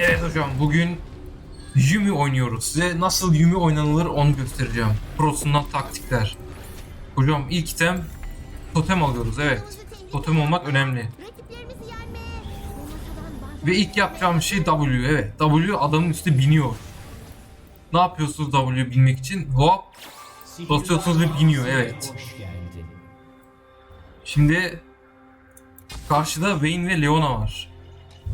Evet hocam bugün Yumi oynuyoruz. Size nasıl Yumi oynanılır onu göstereceğim. Prosundan taktikler. Hocam ilk item totem alıyoruz evet. Totem olmak önemli. Ve ilk yapacağım şey W evet. W adamın üstüne biniyor. Ne yapıyorsunuz W binmek için? Hop. Basıyorsunuz ve biniyor evet. Şimdi karşıda Vayne ve Leona var.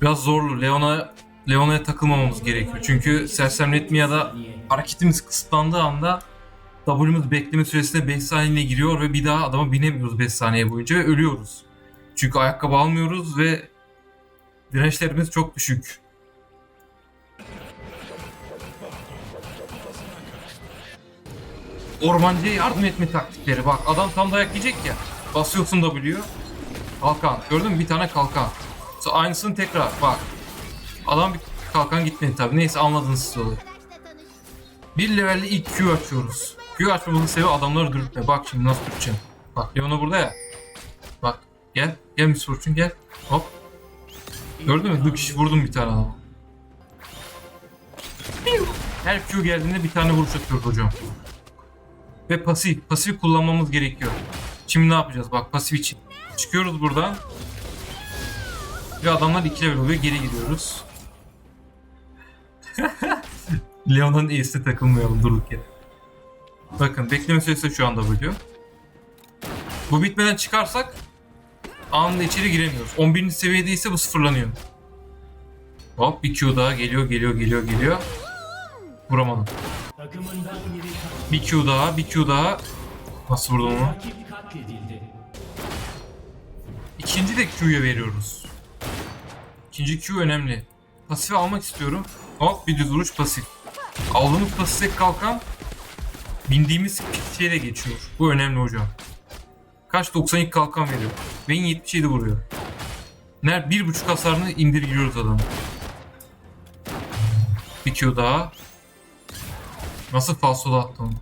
Biraz zorlu. Leona Leona'ya takılmamamız gerekiyor. Çünkü sersemletme ya da hareketimiz kısıtlandığı anda W'muz bekleme süresine 5 saniyeye giriyor ve bir daha adama binemiyoruz 5 saniye boyunca ve ölüyoruz. Çünkü ayakkabı almıyoruz ve dirençlerimiz çok düşük. Ormancıya yardım etme taktikleri. Bak adam tam dayak yiyecek ya. Basıyorsun W. Kalkan. Gördün mü? Bir tane kalkan. Aynısını tekrar. Bak. Adam bir kalkan gitmedi tabi. Neyse anladınız siz olayı. Bir levelli ilk Q açıyoruz. Q açmamızın sebebi adamları dürtme. Bak şimdi nasıl dürteceğim. Bak Leona burada ya. Bak gel. Gel Miss Fortune gel. Hop. Gördün mü? Dıkış vurdum bir tane adama. Her Q geldiğinde bir tane vuruş atıyoruz hocam. Ve pasif. Pasif kullanmamız gerekiyor. Şimdi ne yapacağız? Bak pasif için. Çıkıyoruz buradan. Ve adamlar 2 level oluyor. Geri gidiyoruz. Leon'un Ace'e takılmayalım durduk yere. Bakın bekleme süresi şu anda bölüyor. Bu bitmeden çıkarsak anında içeri giremiyoruz. 11. seviyede ise bu sıfırlanıyor. Hop bir Q daha geliyor geliyor geliyor geliyor. Vuramadım. Bir Q daha bir Q daha. Nasıl vurdum onu? İkinci de Q'ya veriyoruz. İkinci Q önemli. Pasifi almak istiyorum. Hop bir düz vuruş pasif. Aldığımız pasif kalkan bindiğimiz şeye geçiyor. Bu önemli hocam. Kaç 92 kalkan veriyor. Beyin 77 vuruyor. Ner bir buçuk hasarını indiriyoruz adamı. Q daha. Nasıl falsola attı onu?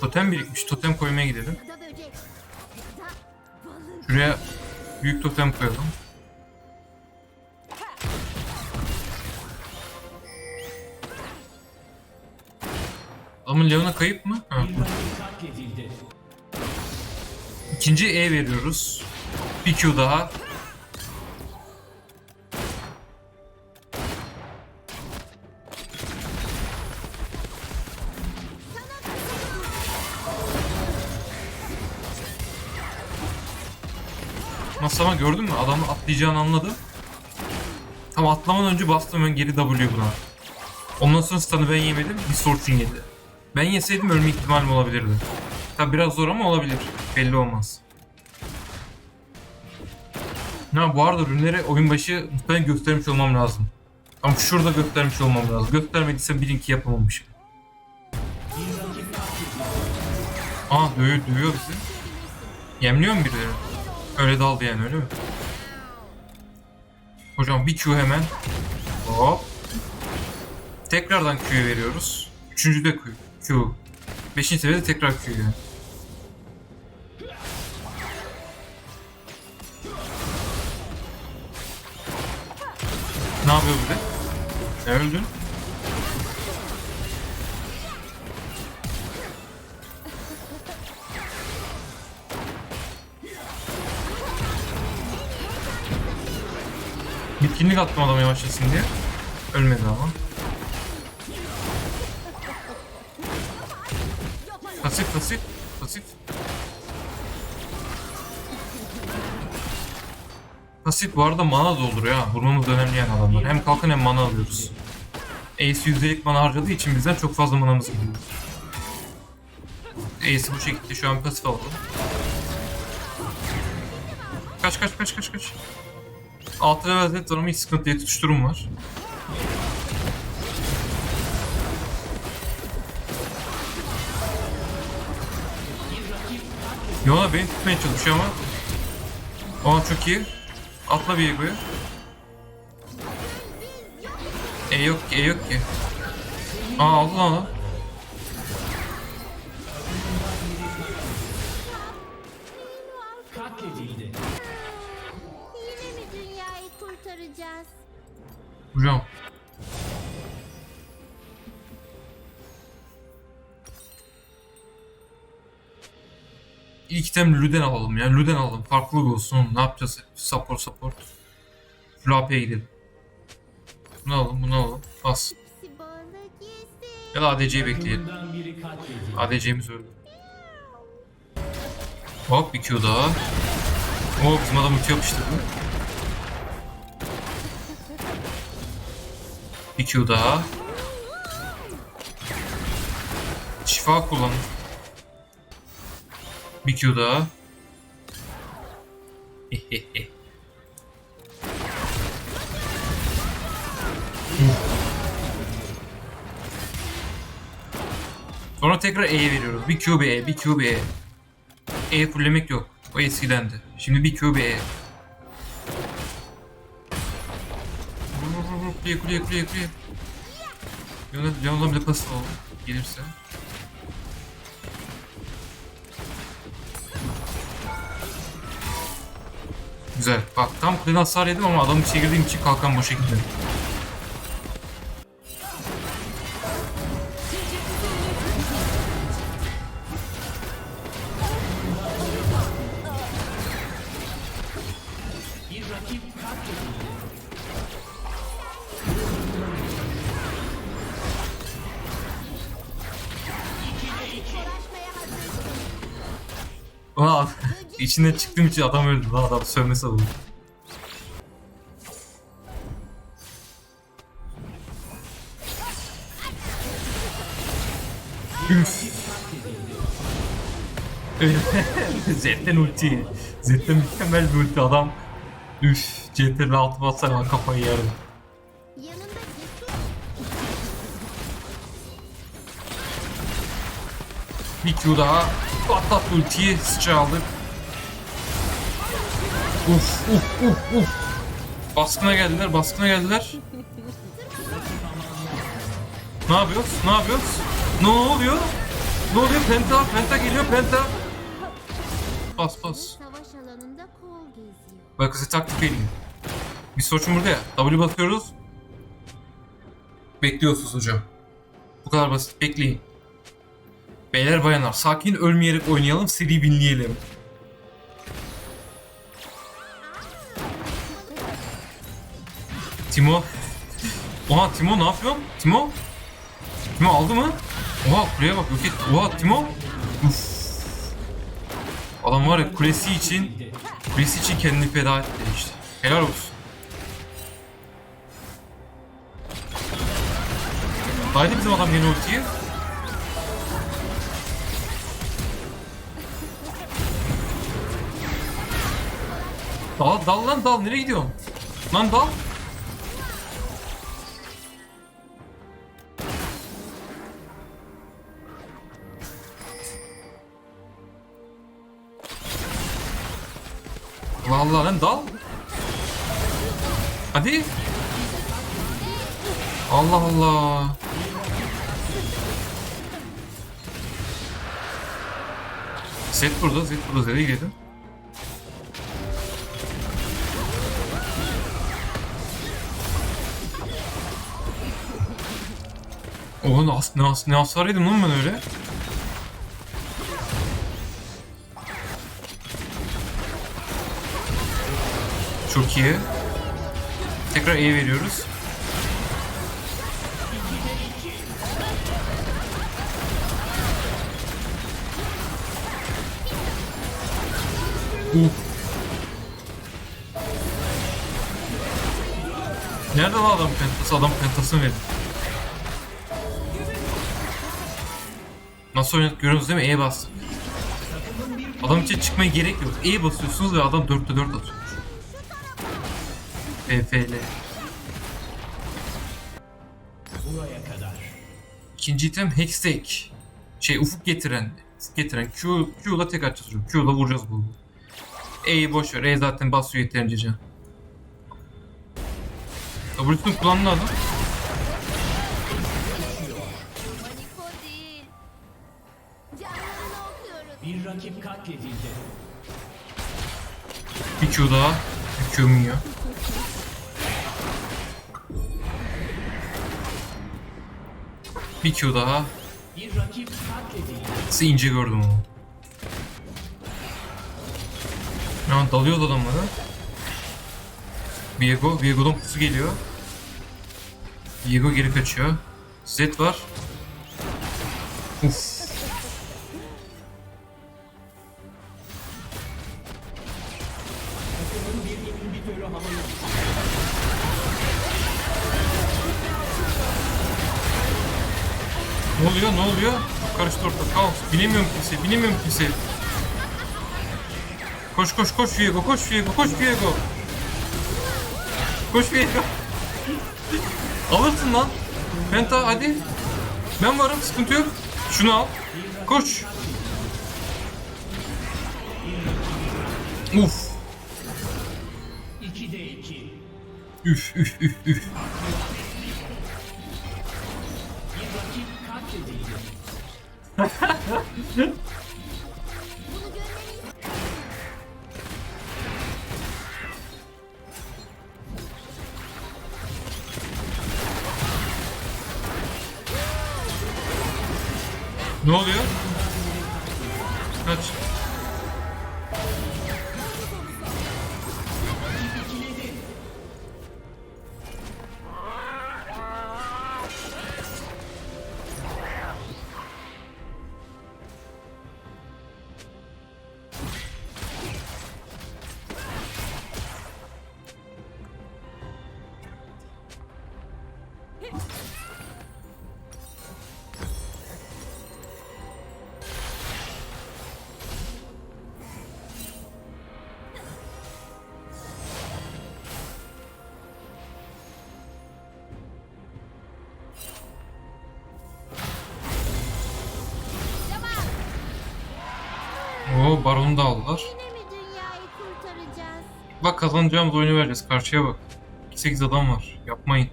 Totem birikmiş. Totem koymaya gidelim. Şuraya büyük totem koyalım. Adamın Leon'a kayıp mı? Ha. İkinci E veriyoruz. Bir Q daha. Nasıl ama gördün mü? Adamın atlayacağını anladım. Tam atlamadan önce bastım ben geri W buna. Ondan sonra stun'ı ben yemedim. Bir Fortune yedi. Ben yeseydim ölme ihtimalim olabilirdi. Tabi biraz zor ama olabilir. Belli olmaz. Ha bu arada ürünleri oyun başı muhtemelen göstermiş olmam lazım. Ama şurada göstermiş olmam lazım. Göstermediysem bilin ki yapamamışım. Aa dövüyor, dövüyor bizi. Yemliyor mu birileri? Öyle daldı yani öyle mi? Hocam bir Q hemen. Hop. Tekrardan Q'yu veriyoruz. Üçüncü de Q. Q. Beşinci seviyede tekrar Q yani. Ne yapıyor bu de? Ne öldün? Bitkinlik attım adama yavaşlasın diye. Ölmedi ama. Pasif pasif pasif. Pasif bu arada mana dolduruyor ha. Vurmamız önemli yani adamlar. Hem kalkan hem mana alıyoruz. Ace yüzdelik mana harcadığı için bizden çok fazla manamız gidiyor. Ace'i bu şekilde şu an pasif alalım. Kaç kaç kaç kaç kaç. 6 level Z var ama hiç sıkıntı değil. Tutuşturum var. Yola beni tutmaya çalışıyor ama. Aa çok iyi. Atla bir Ego'ya. E yok ki, E yok ki. Aa aldı lan onu. İlk item Luden alalım ya. Luden alalım. Farklılık olsun. Ne yapacağız? Support support. Full AP'ye gidelim. Bunu alalım, bunu alalım. Bas. Ya da ADC'yi bekleyelim. ADC'miz öldü. Hop bir Q daha. Oo bizim adam ulti yapıştırdı. Bir Q daha. Şifa kullan. Bir Q daha. Sonra tekrar E'ye veriyoruz. Bir Q bir E, bir Q bir E. E fullemek yok. O eskidendi. Şimdi bir Q bir E. Kuleye kuleye kuleye kuleye. Leon'dan bir de pasif alalım. Gelirse. Güzel. Bak tam kuleden hasar yedim ama adamı çevirdiğim için kalkan boşa gitti. İçinden çıktığım için adam öldü lan adam sövme savundu. Üf. Zetten ulti. Zetten mükemmel bir ulti adam. Üf. Zetten altı bassana kafayı yarım. Yanında cesur. Bir Q daha. Patlat ultiyi sıçra aldık. Uf uf uf uf. Baskına geldiler baskına geldiler. Ne yapıyoruz? Ne yapıyoruz? Ne oluyor? Ne oluyor? Penta, penta geliyor penta. Bas bas. Savaş alanında kol geziyor. Bak size taktik vereyim. Bir sonuçum burada ya. W basıyoruz. Bekliyorsunuz hocam. Bu kadar basit. Bekleyin. Beyler bayanlar sakin ölmeyerek oynayalım. Seri binleyelim. Timo. Oha Timo ne yapıyorsun? Timo? Timo aldı mı? Oha kuleye bak yok et. Oha Timo. Uf. Adam var ya kulesi için kulesi için kendini feda etti işte. Helal olsun. Haydi bizim adam yeni ultiyi. Dal, dal lan dal. Nereye gidiyorsun? Lan dal. Vallahi lan dal. Hadi. Allah Allah. Set burada, set burada. Nereye gidelim? Oha ne, as ne, as ne hasar yedim lan ben öyle. Çok iyi. Tekrar E veriyoruz. Nerede lan adam pentası? Adam pentasını verdi. Nasıl oynadık görüyorsunuz değil mi? E bastık. Adam için çıkmaya gerek yok. E basıyorsunuz ve adam 4'te 4 atıyor. PFL. Buraya kadar. İkinci item Hextech. Şey ufuk getiren. Ufuk getiren. Q, Q'la tek atacağız. Q'la vuracağız bunu. E'yi boş ver. E zaten basıyor yeterince can. W'sunu kullandı adam. Bir rakip katledildi. Bir Q daha. Bir Q minyon. Bir Q daha. Nasıl ince gördüm onu. Ya dalıyor adamlara. Viego, Viego'dan pusu geliyor. Viego geri kaçıyor. Zed var. Uf. Ne oluyor? Ne oluyor? Karıştı orta. Kaos. Binemiyorum kimse. Binemiyorum kimse. Koş koş koş Viego. Koş Viego. Koş Viego. Koş Viego. Alırsın lan. Penta hadi. Ben varım. Sıkıntı yok. Şunu al. Koş. Uf. 2'de 2. Üf üf üf üf. Bir rakip katledildi. Bunu görmeliyiz. Ne oluyor? Kaç. Oo baronu da aldılar. Bak kazanacağımız oyunu vereceğiz. Karşıya bak. 8 adam var. Yapmayın.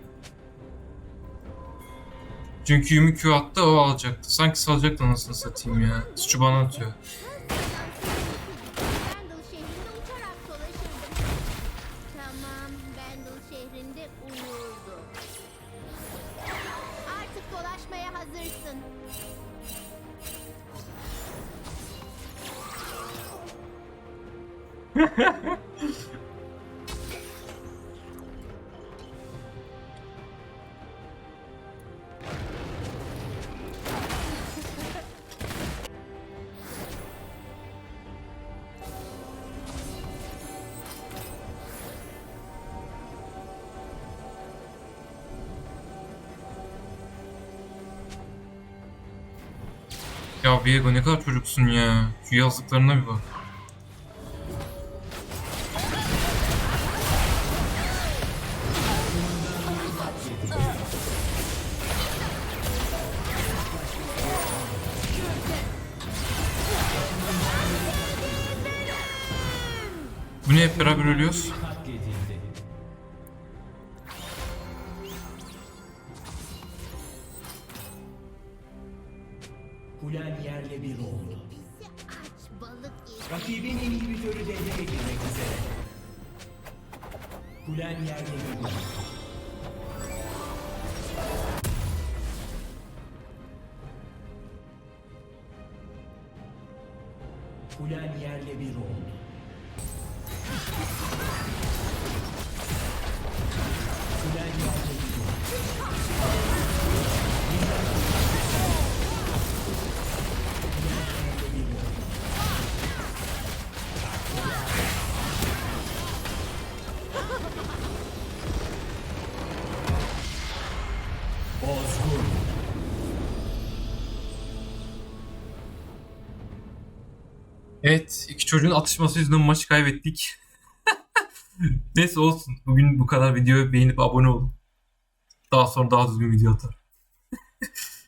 Çünkü Yumi Q attı o alacaktı. Sanki salacaktı anasını satayım ya. Suçu bana atıyor. Ya Viego ne kadar çocuksun ya. Şu yazdıklarına bir bak. Bu ne hep beraber ölüyoruz? Kulen oldu. Kulen yerle bir oldu. Evet, iki çocuğun atışması yüzünden maçı kaybettik. Neyse olsun. Bugün bu kadar videoyu beğenip abone olun. Daha sonra daha düzgün video atarım.